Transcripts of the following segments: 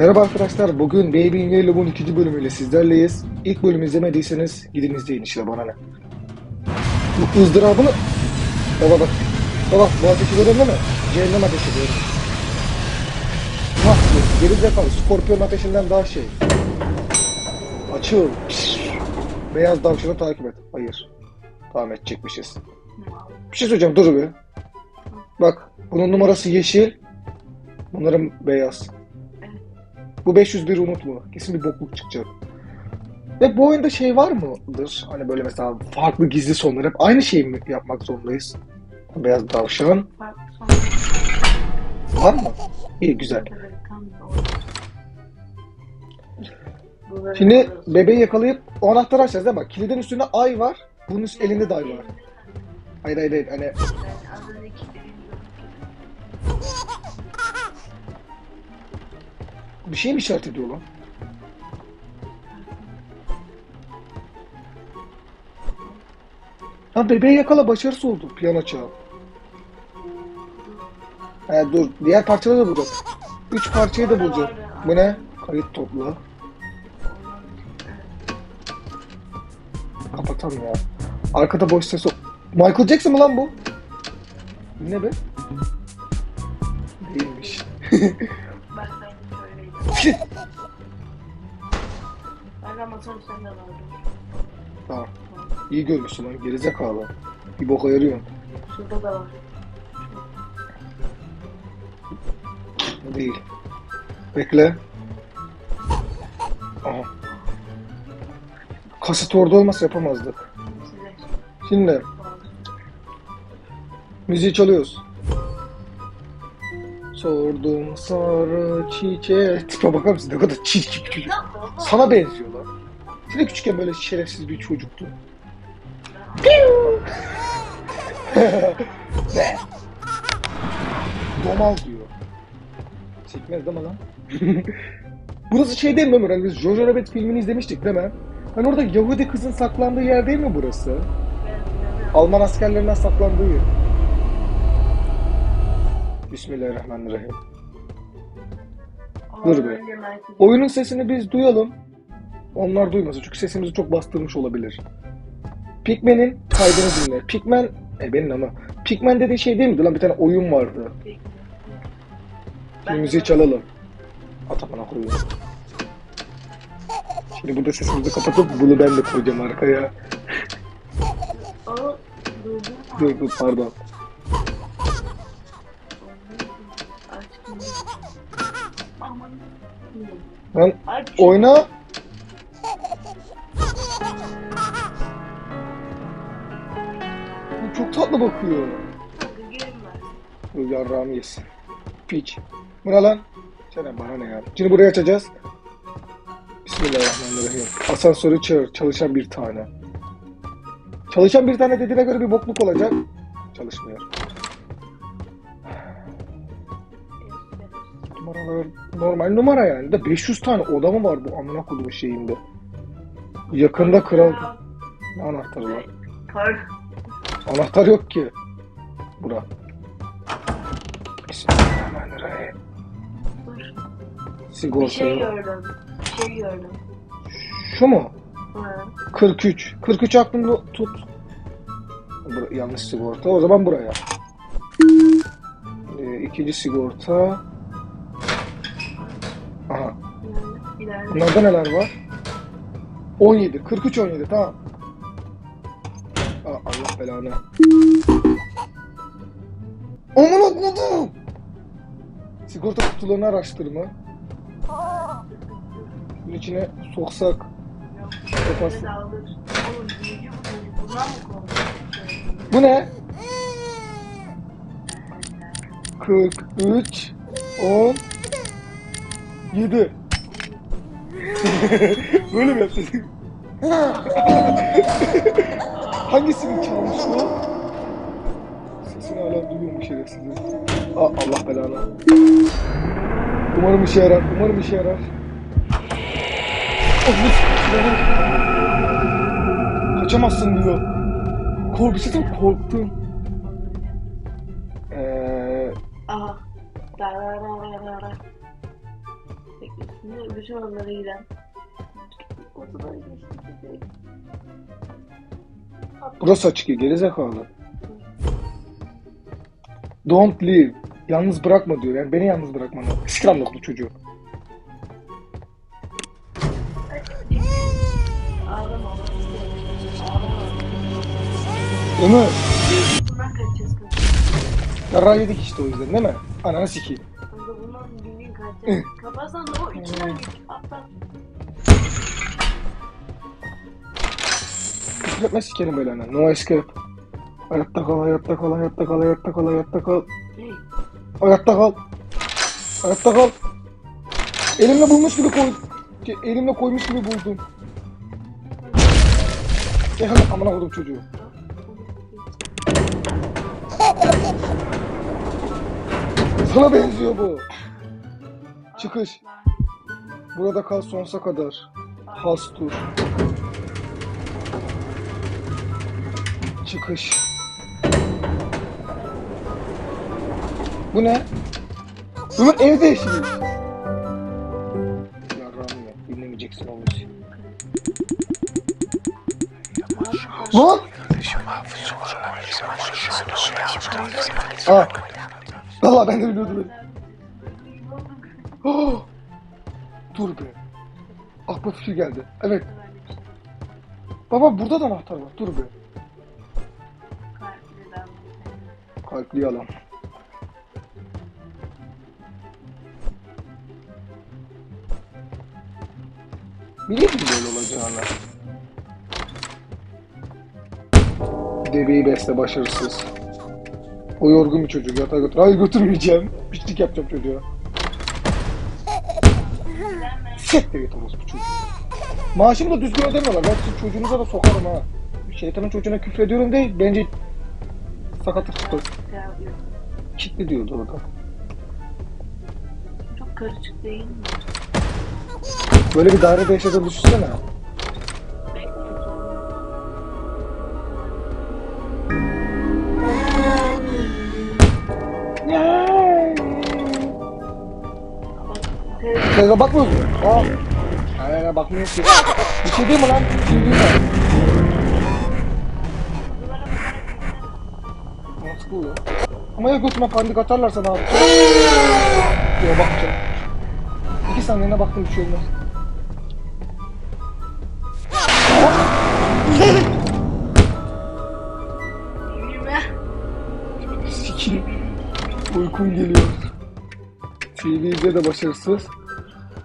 Merhaba arkadaşlar. Bugün Baby in Yellow'un ikinci bölümüyle sizlerleyiz. İlk bölümü izlemediyseniz gidin izleyin işte bana ne. Bu ızdırabını... Baba bak. Baba bu ateşi değil mi? Cehennem ateşi diyorum. Nasıl? Geri zekalı. Skorpiyon ateşinden daha şey. Açıl. Beyaz davşanı takip et. Hayır. Tamam edecekmişiz. Bir şey söyleyeceğim dur bir. Bak bunun numarası yeşil. Bunların beyaz. Bu 501 unutma. Kesin bir bokluk çıkacak. Ve bu oyunda şey var mıdır? Hani böyle mesela farklı gizli sonlar hep aynı şeyi mi yapmak zorundayız? Beyaz tavşan. Var mı? İyi güzel. Şimdi bebeği yakalayıp o anahtarı açacağız değil mi? Kilidin üstünde ay var. Bunun üst- elinde de ay var. Hayır hayır hayır. Hani bir şey mi işaret ediyor lan? Ha bebeği yakala başarısı oldu piyano çağı. He dur diğer parçaları da bulacağız. Üç parçayı da bulacağız. Bu ne? Kayıt topla. Kapatalım ya. Arkada boş ses o. Michael Jackson mı lan bu? Ne be? Değilmiş. Ben ama son sende vardı. Tamam. İyi görmüşsün lan gerizekalı. Bir boka yarıyorsun. Şurada da var. Değil. Bekle. Aha. Kaset orada olmasa yapamazdık. Şimdi var. müziği çalıyoruz. Sordum sarı çiçeğe. Tipe bakar mısın? Ne kadar çirkin bir çocuk. Sana benziyor lan. Sen de küçükken böyle şerefsiz bir çocuktu. ne? Domal diyor. Çekmez değil mi lan? burası şey değil mi Ömer? Hani biz Jojo Rabbit filmini izlemiştik değil mi? Hani orada Yahudi kızın saklandığı yer değil mi burası? Alman askerlerinden saklandığı yer. Bismillahirrahmanirrahim. Dur be. Oyunun sesini biz duyalım. Onlar duymasın çünkü sesimizi çok bastırmış olabilir. Pigman'in kaydını dinle. Pigman, e benim ama. Pigman dediği şey değil miydi lan? Bir tane oyun vardı. Şimdi müziği çalalım. Atamana koyuyorum. Şimdi burada sesimizi kapatıp bunu ben de koyacağım arkaya. Dur dur pardon. Lan Aç. oyna. Bu çok tatlı bakıyor. Bu yarrağımı yesin. Piç. Buna lan. Sen bana ne ya? Şimdi burayı açacağız. Bismillahirrahmanirrahim. Asansörü çağır. Çalışan bir tane. Çalışan bir tane dediğine göre bir bokluk olacak. Çalışmıyor. Normal numara yani. De 500 tane oda mı var bu amına koyduğum şeyinde? Yakında kral... Ne anahtarı var? Pardon. Anahtar yok ki. Bura. Bismillahirrahmanirrahim. Dur. Bir Sigorta. şey gördüm. Bir şey gördüm. Şu mu? Ha. 43. 43 aklında tut. Bura, yanlış sigorta. O zaman buraya. Ee, ikinci sigorta. Bunlarda neler var? 17. 43 17 tamam. Aa, Allah belanı. Aman atladım. Sigorta kutularını araştırma. Bunun içine soksak. Korkuyorsun? Bu ne? 43 10 7 Böyle mi yapacağız? Hangisini çalmış o? Sesini hala duyuyorum şerefsizim. Aa, Allah belanı. Umarım işe yarar. Umarım işe yarar. Allah Kaçamazsın diyor. Korkuştum korktum. Ee, Aha. Şimdi bütün geçti. Burası açık ya gerizekalı. Don't leave. Yalnız bırakma diyor. Yani beni yalnız bırakma. Sikram bu çocuğu. Ömür. Bundan kaçacağız. Yara yedik işte o yüzden değil mi? Ananı sikeyim. Bundan kaçacağız. Kapatsan da o içinden geç. Atla. Üfletme sikerim böyle ana. No escape. Hayatta kal, hayatta kal, hayatta kal, hayatta kal, hayatta kal. Hey. Hayatta kal. Hayatta kal. Elimle bulmuş gibi koy. Elimle koymuş gibi buldum. Ya hadi amına koydum çocuğu. Sana benziyor bu. Çıkış. Burada kal sonsuza kadar. Hastur. Çıkış. Bu ne? Bunun evde yaşıyor. Yarrağım ya. Dinlemeyeceksin olmuş. Lan! Aa! Valla ben de biliyordum. Oh! Dur be. Aklıma fikir geldi. Evet. Baba burada da anahtar var. Dur be. Kalpli yalan. Biliyordum böyle olacağını. Deveyi besle başarısız. O yorgun bir çocuk yatağa götür. Hayır götürmeyeceğim. Pislik yapacağım çocuğa. Siktir git orospu çocuğu. Maaşımı da düzgün ödemiyorlar. Ben sizin çocuğunuza da sokarım ha. Şeytanın çocuğuna küfrediyorum değil. Bence sakatlık tuttu. Kitli diyordu orada. Çok karışık değil mi? Böyle bir dairede yaşadığını düşünsene. Teyze bakmıyor musun? Aa. Aynen bakmıyor ki. Bir şey değil mi lan? Bir şey değil mi? Mantıklı oluyor. Ama ya götüme pandik atarlarsa ne yapacağım? Diye bakacağım. İki saniyene baktım bir şey olmaz. Uykum geliyor. TV'de de başarısız.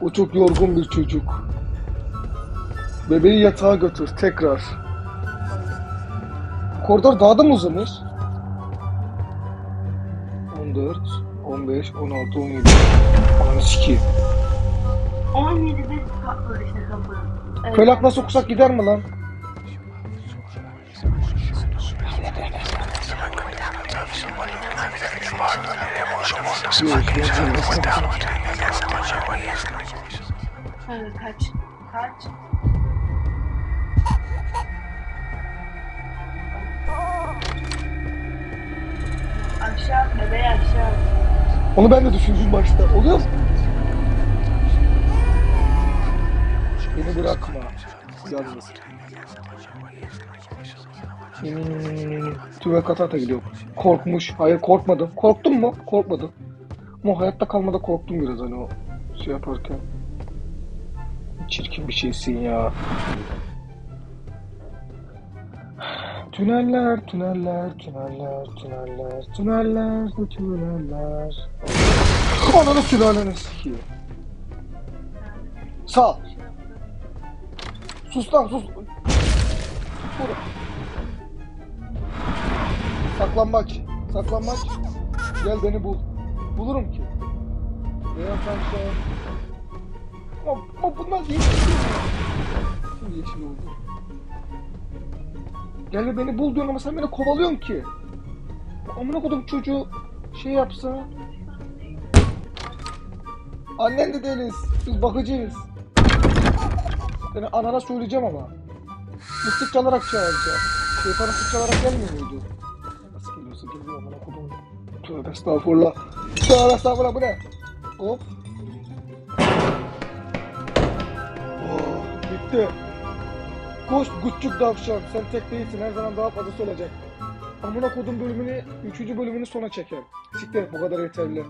O çok yorgun bir çocuk. Bebeği yatağa götür tekrar. Koridor daha da mı uzamış? 14, 15, 16, 17. Ananı sikeyim. 17'de patladı işte kapı. Evet. Köy aklına soksak gider mi lan? Hadi kaç. Kaç. Aşağı, bebeği aşağı. Onu ben de düşündüm başta. Oluyor mu? Beni bırakma. Hmm, Tüve katata gidiyor. Korkmuş. Hayır korkmadım. Korktun mu? Korkmadım. Ama hayatta kalmada korktum biraz hani o şey yaparken. Çirkin bir şeysin ya. Tüneller, tüneller, tüneller, tüneller, tüneller, tüneller. Ananı sülaleni sikiyor. Sağ. Sus lan sus. Vur. Saklambaç. Saklambaç. Gel beni bul. Bulurum ki. Beyaz taşlar. Ama, ama bunlar yeşil. Şimdi yeşil oldu. Gel ve beni bul diyorsun ama sen beni kovalıyorsun ki. Amına kodum çocuğu şey yapsa. Annen de değiliz. Biz bakıcıyız. Seni anana söyleyeceğim ama. Mıstık çalarak çağıracağım. Şeytanın mıstık çalarak gelmiyor muydu? Nasıl geliyorsa geliyor amına kodum. Tövbe estağfurullah. Tövbe estağfurullah bu ne? Hop. bitti. Koş Guççuk Davşan. Sen tek değilsin. Her zaman daha fazlası olacak. Amına kodum bölümünü, 3. bölümünü sona çeker. Siktir bu kadar yeterli.